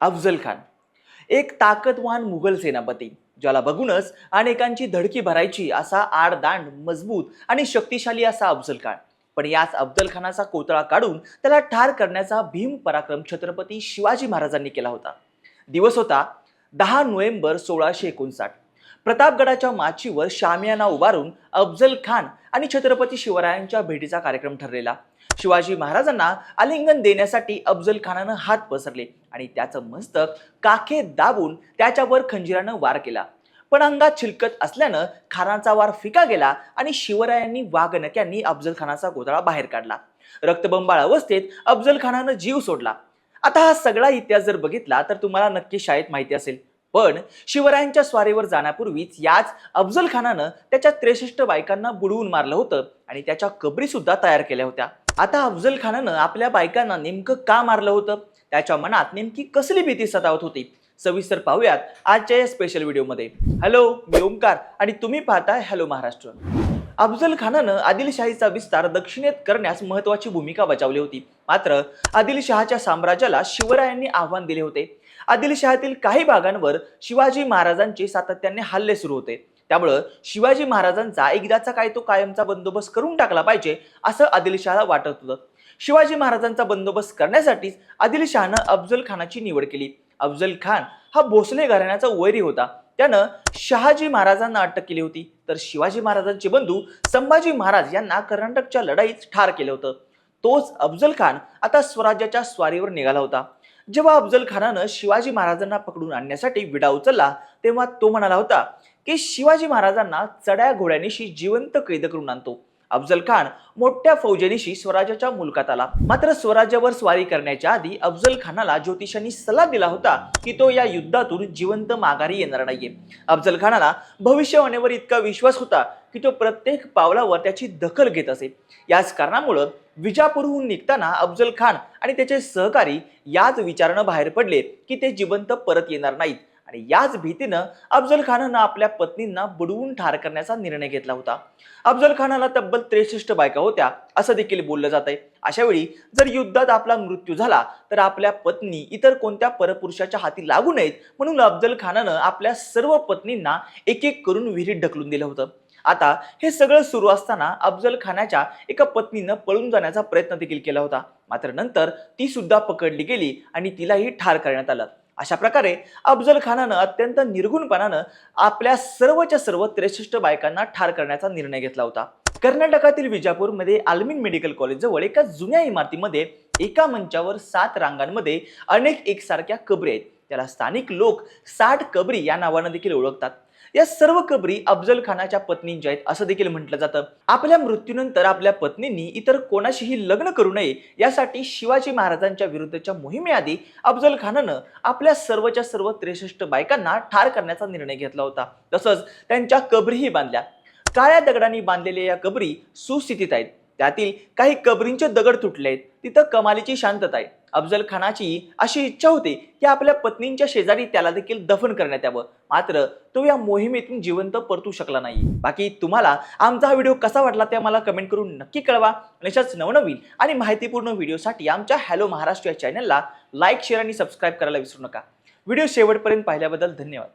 अफजल खान. एक ताकदवान मुघल सेनापती ज्याला बघूनच अनेकांची धडकी भरायची असा आडदांड मजबूत आणि शक्तिशाली असा अफजल खान. पण याच अफजल खानाचा कोतळा काढून त्याला ठार करण्याचा भीम पराक्रम छत्रपती शिवाजी महाराजांनी केला होता. दिवस होता दहा नोव्हेंबर सोळाशे एकोणसाठ. प्रतापगडाच्या माचीवर शामियाना उभारून अफजल खान आणि छत्रपती शिवरायांच्या भेटीचा कार्यक्रम ठरलेला. शिवाजी महाराजांना आलिंगन देण्यासाठी अफजल खानानं हात पसरले आणि त्याचं मस्तक काखे दाबून त्याच्यावर खंजिरानं वार केला. पण अंगात छिलकत असल्यानं खानाचा वार फिका गेला आणि शिवरायांनी वाघनक्यांनी अफजल खानाचा गोधळा बाहेर काढला. रक्तबंबाळ अवस्थेत अफजल खानानं जीव सोडला. आता हा सगळा इतिहास जर बघितला तर तुम्हाला नक्की शाळेत माहिती असेल. पण शिवरायांच्या स्वारीवर जाण्यापूर्वीच याच अफजल खानानं त्याच्या त्रेसष्ट बायकांना बुडवून मारलं होतं आणि त्याच्या कबरी सुद्धा तयार केल्या होत्या. आता अफजल खानानं आपल्या बायकांना नेमकं का मारलं होतं? त्याच्या मनात नेमकी कसली भीती सतावत होती? सविस्तर पाहूयात आजच्या या स्पेशल व्हिडिओमध्ये हॅलो मी ओंकार आणि तुम्ही पाहताय हॅलो महाराष्ट्र. अफजल खानानं आदिलशाहीचा विस्तार दक्षिणेत करण्यास महत्वाची भूमिका बजावली होती. मात्र आदिलशहाच्या साम्राज्याला शिवरायांनी आव्हान दिले होते. आदिलशहातील काही भागांवर शिवाजी महाराजांचे सातत्याने हल्ले सुरू होते. त्यामुळं शिवाजी महाराजांचा एकदाचा काय तो कायमचा बंदोबस्त करून टाकला पाहिजे असं आदिलशहाला वाटत होतं. शिवाजी महाराजांचा बंदोबस्त करण्यासाठीच आदिलशहानं अफजल खानाची निवड केली. अफजल खान हा भोसले घराण्याचा वैरी होता. त्यानं शहाजी महाराजांना अटक केली होती. तर शिवाजी महाराजांचे बंधू संभाजी महाराज यांना कर्नाटकच्या लढाईत ठार केलं होतं. तोच अफजल खान आता स्वराज्याच्या स्वारीवर निघाला होता. जेव्हा अफजल खानानं शिवाजी महाराजांना पकडून आणण्यासाठी विडा उचलला तेव्हा तो म्हणाला होता की शिवाजी महाराजांना चढ्या घोड्यानिशी जिवंत कैद करून आणतो. अफजल खान मोठ्या फौजेनिशी स्वराज्याच्या मुलकात आला. मात्र स्वराज्यावर स्वारी करण्याच्या आधी अफजल खानाला ज्योतिषांनी सल्ला दिला होता की तो या युद्धातून जिवंत माघारी येणार नाहीये. अफजल खानाला भविष्यवाणीवर इतका विश्वास होता की तो प्रत्येक पावलावर त्याची दखल घेत असे. याच कारणामुळं विजापूरहून निघताना अफजल खान आणि त्याचे सहकारी याच विचारानं बाहेर पडले की ते जिवंत परत येणार नाहीत. आणि याच भीतीनं अफजल खानानं आपल्या पत्नींना बुडवून ठार करण्याचा निर्णय घेतला होता. अफजल खानाला तब्बल त्रेसष्ट बायका होत्या असं देखील बोललं जात आहे अशा वेळी जर युद्धात आपला मृत्यू झाला तर आपल्या पत्नी इतर कोणत्या परपुरुषाच्या हाती लागू नयेत म्हणून अफजल खानानं आपल्या सर्व पत्नींना एक एक करून विहिरीत ढकलून दिलं होतं. आता हे सगळं सुरू असताना अफजल खानाच्या एका पत्नीनं पळून जाण्याचा प्रयत्न देखील केला होता. मात्र नंतर ती सुद्धा पकडली गेली आणि तिलाही ठार करण्यात आलं. अशा प्रकारे अफजल खानानं अत्यंत निर्गुणपणानं आपल्या सर्वच्या सर्व त्रेसष्ट बायकांना ठार करण्याचा निर्णय घेतला होता. कर्नाटकातील विजापूरमध्ये आल्मिन मेडिकल कॉलेजजवळ एका जुन्या इमारतीमध्ये एका मंचावर सात रांगांमध्ये अनेक एकसारख्या कबरी आहेत. त्याला स्थानिक लोक साठ कबरी या नावानं देखील ओळखतात. या सर्व कबरी अफजल खानाच्या पत्नींच्या आहेत असं देखील म्हटलं जातं. आपल्या मृत्यूनंतर आपल्या पत्नींनी इतर कोणाशीही लग्न करू नये यासाठी शिवाजी महाराजांच्या विरुद्धच्या मोहिमेआधी अफजल खानानं आपल्या सर्वच्या सर्व त्रेसष्ट बायकांना ठार करण्याचा निर्णय घेतला होता. तसंच त्यांच्या कबरीही बांधल्या. काळ्या दगडांनी बांधलेल्या या कबरी सुस्थितीत आहेत. त्यातील काही कबरींचे दगड तुटले आहेत तिथं कमालीची शांतता आहे. अफजल खानाची अशी इच्छा होती की आपल्या पत्नींच्या शेजारी त्याला देखील दफन करण्यात यावं. मात्र तो या मोहिमेतून जिवंत परतू शकला नाही. बाकी तुम्हाला आमचा हा व्हिडिओ कसा वाटला ते आम्हाला कमेंट करून नक्की कळवा. आणि अशाच नवनवीन आणि माहितीपूर्ण व्हिडिओसाठी आमच्या हॅलो महाराष्ट्र या चॅनलला लाईक शेअर आणि सबस्क्राईब करायला विसरू नका. व्हिडिओ शेवटपर्यंत पाहिल्याबद्दल धन्यवाद.